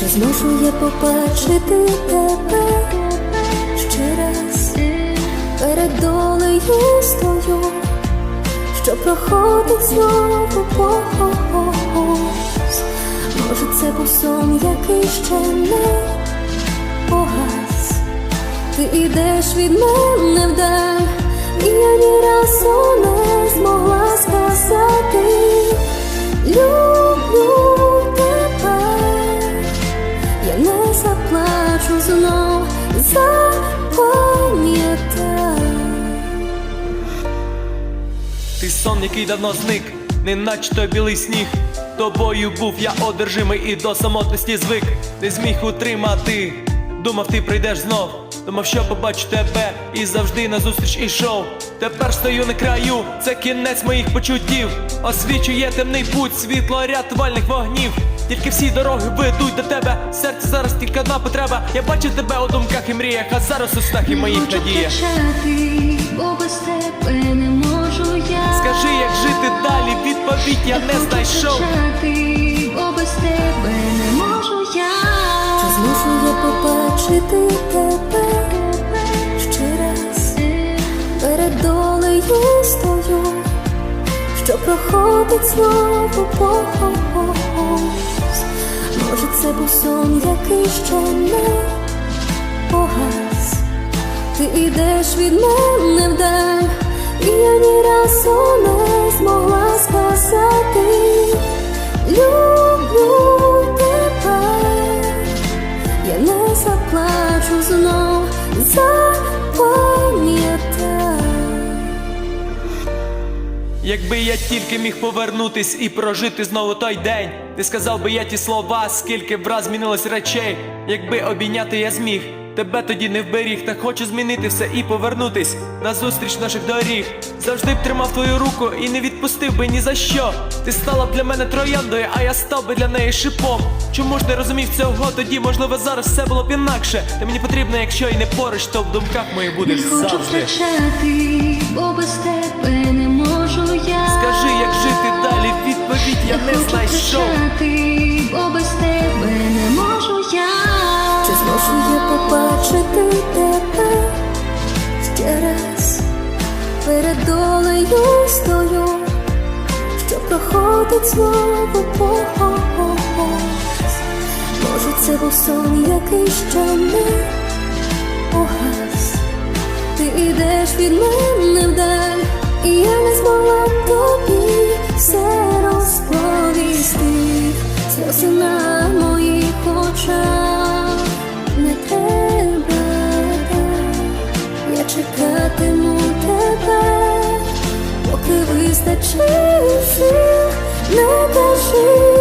Чи зможу я побачити тебе ще раз перед долею стою, що проходить знову повз. Може, це був сон, який ще не погас. Ти ідеш від мене вдаль, і я ні Ти сон, який давно зник, неначе той білий сніг. Тобою був я одержимий і до самотності звик, не зміг утримати. Думав, ти прийдеш знов, думав, що побачу тебе, і завжди назустріч ішов. Тепер стою на краю, це кінець моїх почуттів. Освічує темний путь, світло рятувальних вогнів. Тільки всі дороги ведуть до тебе. Серце зараз тільки одна потреба. Я бачу тебе у думках і мріях, а зараз у снах і моїх надіях. Далі, не знайшов. бо без тебе не можу я. Чи зможу я побачити тебе ще раз перед долею стою, що проходить знову повз. Може, це був сон, який ще не погас. Ти ідеш від мене вдаль, Якби я тільки міг повернутись і прожити знову той день, ти сказав би я ті слова, скільки б раз змінилось речей, якби обійняти я зміг. Тебе тоді не вберіг, та хочу змінити все і повернутись на зустріч наших доріг. Завжди б тримав твою руку і не відпустив би ні за що. Ти стала б для мене трояндою, а я став би для неї шипом. Чому ж не розумів цього тоді? Можливо, зараз все було б інакше. Ти мені потрібно, якщо і не поруч, то в думках моїх будеш Хочу завжди. кричати, бо без тебе жити далі, відповідь я не знайшов. бо без тебе не можу я. Чи зможу я побачити тебе ще раз перед долею стою, що проходить знову повз. Може, це був сон, який ще не погас. Ти ідеш від мене вдаль, і я не змогла чекатиму тебе, поки вистачить сил, не кажи